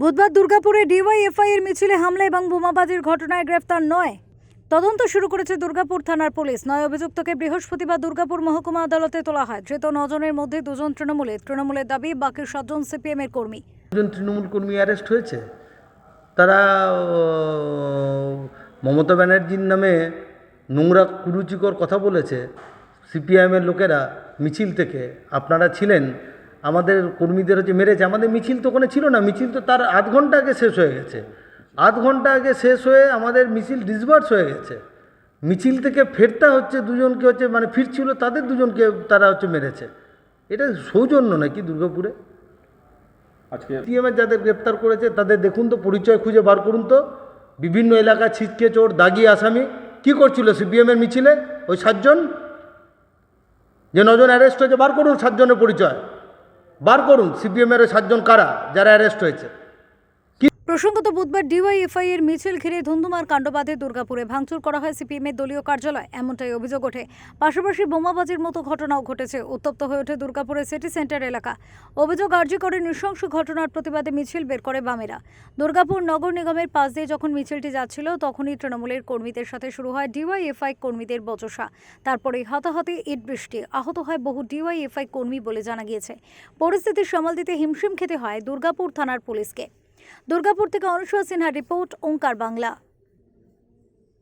বুধবার দুর্গাপুরে ডিওয়াইএফআই এর মিছিলে হামলা এবং বোমাবাজির ঘটনায় গ্রেফতার নয়। তদন্ত শুরু করেছে দুর্গাপুর থানার পুলিশ। নয় অভিযুক্তকে বৃহস্পতিবার দুর্গাপুর মহকুমা আদালতে তোলা হয়। ধৃত নজনের মধ্যে দুজন তৃণমূলের। তৃণমূলের দাবি, বাকি সাতজন সিপিএম এর কর্মী। দুজন তৃণমূল কর্মী অ্যারেস্ট হয়েছে। তারা মমতা ব্যানার্জির নামে নোংরা, কুরুচিকর কথা বলেছে। সিপিআইএমের লোকেরা মিছিল থেকে। আপনারা ছিলেন আমাদের কর্মীদের হচ্ছে মেরেছে। আমাদের মিছিল তো ওখানে ছিল না মিছিল তো তার আধ ঘণ্টা আগে শেষ হয়ে গেছে। আধ ঘণ্টা আগে শেষ হয়ে আমাদের মিছিল ডিসবার্স হয়ে গেছে। মিছিল থেকে ফেরতা হচ্ছে দুজনকে হচ্ছে মানে ফিরছিল তাদের দুজনকে তারা হচ্ছে মেরেছে। এটা সৌজন্য নাকি দুর্গাপুরে? আজকে সিএমের যাদের গ্রেপ্তার করেছে তাদের দেখুন তো পরিচয় খুঁজে বার করুন তো। বিভিন্ন এলাকা ছিটকে চোর দাগি আসামি কি করছিল সিপিএমের মিছিলে? ওই সাতজন? যে নজন অ্যারেস্ট হয়েছে বার করুন সাতজনের পরিচয়। বার করুন সিপিএমের সাতজন কারা যারা অ্যারেস্ট হয়েছে। প্রসঙ্গত বুধবার ডিওয়াইএফআই এর মিছিল ঘিরে ধুন্ধুমার কাণ্ড বাঁধে দুর্গাপুরে ভাঙচুর করা হয় সিপিএম এর দলীয় কার্যালয়। এমনটাই অভিযোগ ওঠে। পাশাপাশি বোমাবাজির মতো ঘটনাও ঘটেছে। উত্তপ্ত হয়ে ওঠে দুর্গাপুরের সিটি সেন্টার এলাকা। অভিযোগ আর্জি করে নৃশংস ঘটনার প্রতিবাদে মিছিল বের করে বামেরা। দুর্গাপুর নগর নিগমের পাশ দিয়ে যখন মিছিলটি যাচ্ছিল, তখনই তৃণমূলের কর্মীদের সাথে শুরু হয় ডিওয়াইএফআই কর্মীদের বচসা। তারপরে হতাহতে ইট বৃষ্টি। আহত হয় বহু ডিওয়াইএফআই কর্মী বলে জানা গিয়েছে। পরিস্থিতি সামাল দিতে হিমশিম খেতে হয় দুর্গাপুর থানার পুলিশকে। দুর্গাপুর থেকে অনুসূয়া সিনহা রিপোর্ট ওঙ্কার বাংলা।